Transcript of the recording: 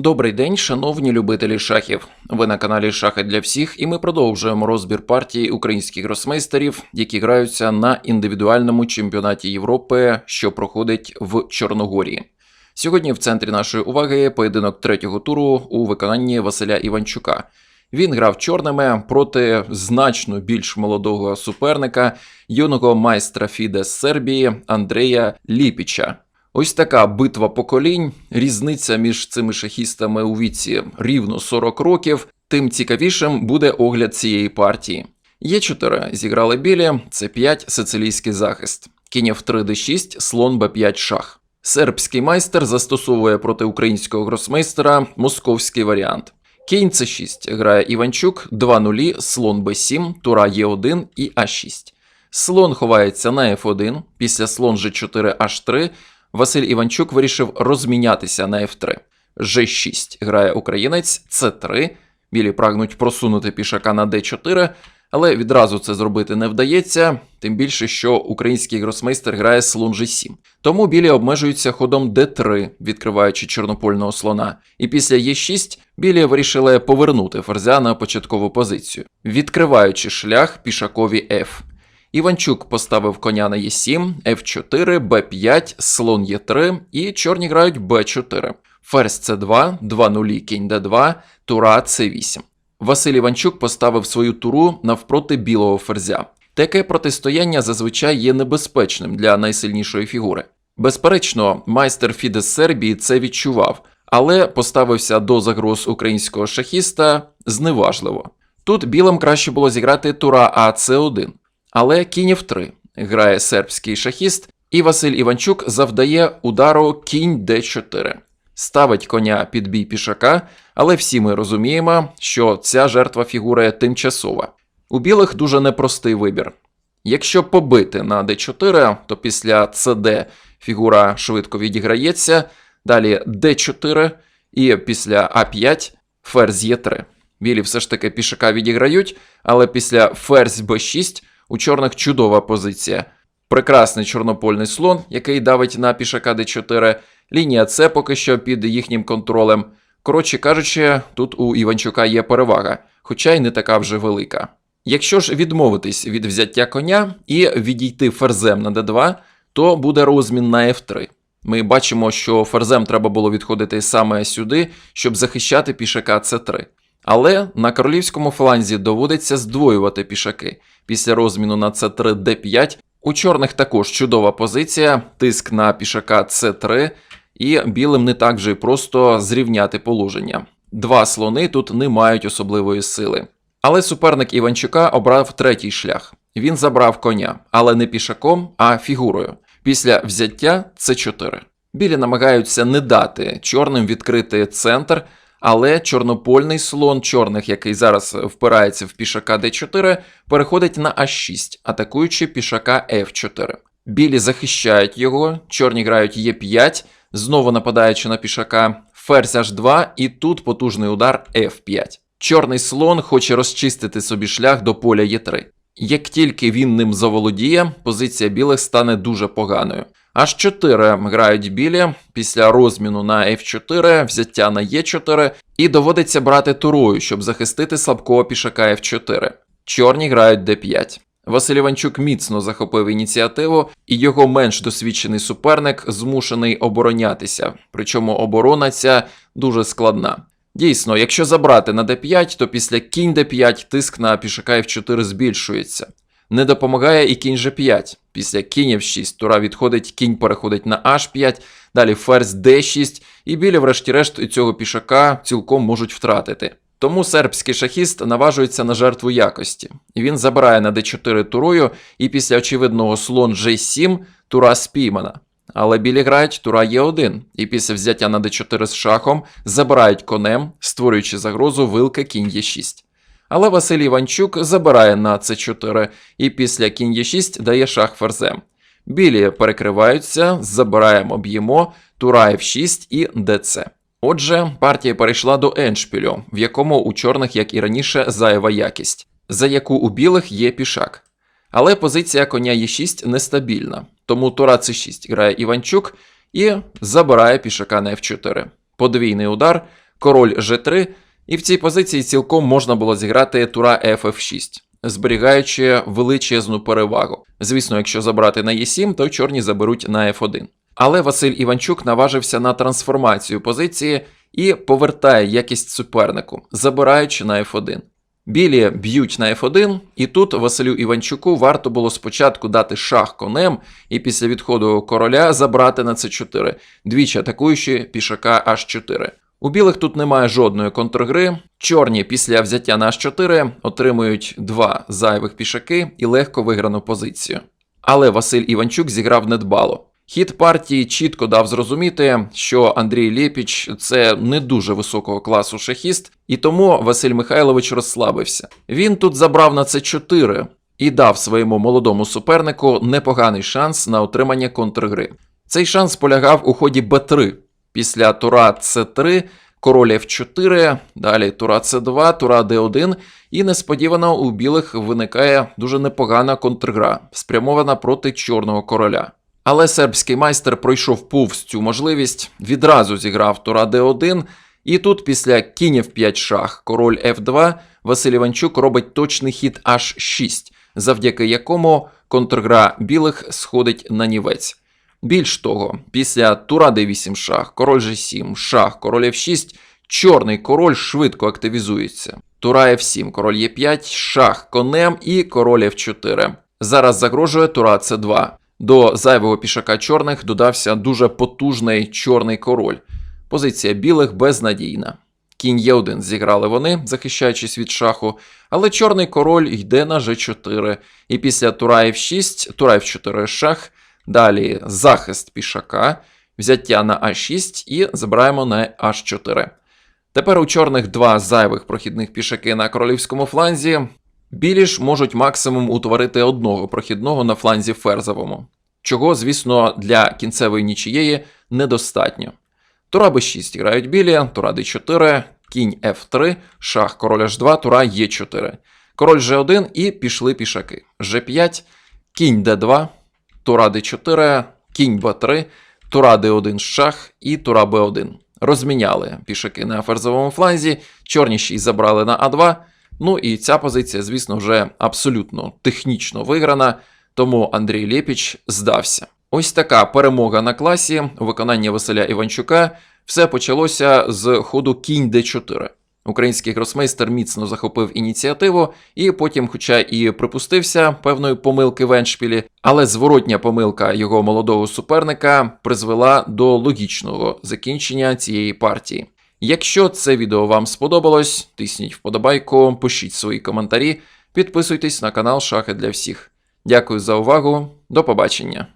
Добрий день, шановні любителі шахів. Ви на каналі Шахи для всіх, і ми продовжуємо розбір партій українських гросмейстерів, які граються на індивідуальному чемпіонаті Європи, що проходить в Чорногорії. Сьогодні в центрі нашої уваги поєдинок третього туру у виконанні Василя Іванчука. Він грав чорними проти значно більш молодого суперника, юного майстра Фіде з Сербії Андрея Ліпіча. Ось така битва поколінь, різниця між цими шахістами у віці рівно 40 років, тим цікавішим буде огляд цієї партії. Є 4 зіграли білі, це 5 сицилійський захист. Кінь F3 D6, слон B5 шах. Сербський майстер застосовує проти українського гросмейстера московський варіант. Кінь C6 грає Іванчук, 2 нулі, слон B7, тура Е1 і А6. Слон ховається на F1, після слон G4 H3 Василь Іванчук вирішив розмінятися на F3. G6 грає українець, C3. Білі прагнуть просунути пішака на D4, але відразу це зробити не вдається, тим більше, що український гросмейстер грає слон G7. Тому білі обмежуються ходом D3, відкриваючи чорнопольного слона. І після Е6 білі вирішили повернути ферзя на початкову позицію, відкриваючи шлях пішакові F. Іванчук поставив коня на Е7, F4, Б5, слон Е3 і чорні грають Б4. Ферзь С2, 2 нулі, кінь Д2, тура С8. Василь Іванчук поставив свою туру навпроти білого ферзя. Таке протистояння зазвичай є небезпечним для найсильнішої фігури. Безперечно, майстер Фіде з Сербії це відчував, але поставився до загроз українського шахіста зневажливо. Тут білим краще було зіграти тура АЦ1. Але кінь F3 грає сербський шахіст, і Василь Іванчук завдає удару кінь d4. Ставить коня під бій пішака, але всі ми розуміємо, що ця жертва фігури тимчасова. У білих дуже непростий вибір. Якщо побити на d4, то після cd фігура швидко відіграється, далі d4 і після a5 ферзь e3. Білі все ж таки пішака відіграють, але після ферзь b6 у чорних чудова позиція. Прекрасний чорнопольний слон, який давить на пішака d4, лінія С поки що під їхнім контролем. Коротше кажучи, тут у Іванчука є перевага, хоча й не така вже велика. Якщо ж відмовитись від взяття коня і відійти ферзем на d2, то буде розмін на f3. Ми бачимо, що ферзем треба було відходити саме сюди, щоб захищати пішака c3. Але на королівському фланзі доводиться здвоювати пішаки. Після розміну на c 3 d5 у чорних також чудова позиція, тиск на пішака c 3 і білим не так же й просто зрівняти положення. Два слони тут не мають особливої сили. Але суперник Іванчука обрав третій шлях. Він забрав коня, але не пішаком, а фігурою. Після взяття c 4 Білі намагаються не дати чорним відкрити центр. Але чорнопольний слон чорних, який зараз впирається в пішака d4, переходить на а6, атакуючи пішака f4. Білі захищають його, чорні грають e5, знову нападаючи на пішака ферзь h2, і тут потужний удар f5. Чорний слон хоче розчистити собі шлях до поля e3. Як тільки він ним заволодіє, позиція білих стане дуже поганою. H4 грають білі після розміну на F4, взяття на E4, і доводиться брати турою, щоб захистити слабкого пішака F4. Чорні грають D5. Василь Іванчук міцно захопив ініціативу, і його менш досвідчений суперник змушений оборонятися, причому оборона ця дуже складна. Дійсно, якщо забрати на d5, то після кінь d5 тиск на пішака f4 збільшується. Не допомагає і кінь g5. Після кінь f6 тура відходить, кінь переходить на h5, далі ферзь d6, і білі, врешті-решт, цього пішака цілком можуть втратити. Тому сербський шахіст наважується на жертву якості. Він забирає на d4 турою, і після очевидного слон g7 тура спіймана. Але білі грають тура Е1, і після взяття на d4 з шахом забирають конем, створюючи загрозу вилка кінь Е6. Але Василь Іванчук забирає на С4 і після кінь Е6 дає шах ферзем. Білі перекриваються, забираємо, б'ємо, тура F6 і ДЦ. Отже, партія перейшла до еншпілю, в якому у чорних, як і раніше, зайва якість, за яку у білих є пішак. Але позиція коня Е6 нестабільна, тому тура С6 грає Іванчук і забирає пішака на F4. Подвійний удар, король G3, і в цій позиції цілком можна було зіграти тура FF6, зберігаючи величезну перевагу. Звісно, якщо забрати на Е7, то чорні заберуть на F1. Але Василь Іванчук наважився на трансформацію позиції і повертає якість супернику, забираючи на F1. Білі б'ють на F1, і тут Василю Іванчуку варто було спочатку дати шах конем і після відходу короля забрати на c4, двічі атакуючи пішака h4. У білих тут немає жодної контргри. Чорні після взяття на h4 отримують два зайвих пішаки і легко виграну позицію. Але Василь Іванчук зіграв недбало. Хід партії чітко дав зрозуміти, що Андрій Лєпіч це не дуже високого класу шахіст, і тому Василь Михайлович розслабився. Він тут забрав на це 4 і дав своєму молодому супернику непоганий шанс на отримання контргри. Цей шанс полягав у ході Б3. Після тура С3, король F4, далі тура С2, тура Д1, і несподівано у білих виникає дуже непогана контргра, спрямована проти чорного короля. Але сербський майстер пройшов повз цю можливість, відразу зіграв тура Д1, і тут після кінь F5 шах, король F2, Василь Іванчук робить точний хід H6, завдяки якому контргра білих сходить на нівець. Більш того, після тура d8 шах, король g7, шах, король f6, чорний король швидко активізується. Тура f7, король e5, шах конем і король f4. Зараз загрожує тура c2. До зайвого пішака чорних додався дуже потужний чорний король. Позиція білих безнадійна. Кінь Е1 зіграли вони, захищаючись від шаху, але чорний король йде на G4. І після тура F6, тура F4 шах, далі захист пішака, взяття на А6 і забираємо на H4. Тепер у чорних два зайвих прохідних пішаки на королівському фланзі. Білі ж можуть максимум утворити одного прохідного на фланзі ферзовому, чого, звісно, для кінцевої нічієї недостатньо. Тура b6 грають білі, тура d4, кінь f3, шах король h2, тура e4, король g1 і пішли пішаки. g5, кінь d2, тура d4, кінь b3, тура d1 шах і тура b1. Розміняли пішаки на ферзовому фланзі, чорні ще й забрали на а2. Ну і ця позиція, звісно, вже абсолютно технічно виграна, тому Андрій Лєпіч здався. Ось така перемога на класі у виконанні Василя Іванчука. Все почалося з ходу кінь d4. Український гросмейстер міцно захопив ініціативу, і потім, хоча і припустився певної помилки в еншпілі, але зворотня помилка його молодого суперника призвела до логічного закінчення цієї партії. Якщо це відео вам сподобалось, тисніть вподобайку, пишіть свої коментарі, підписуйтесь на канал Шахи для всіх. Дякую за увагу, до побачення.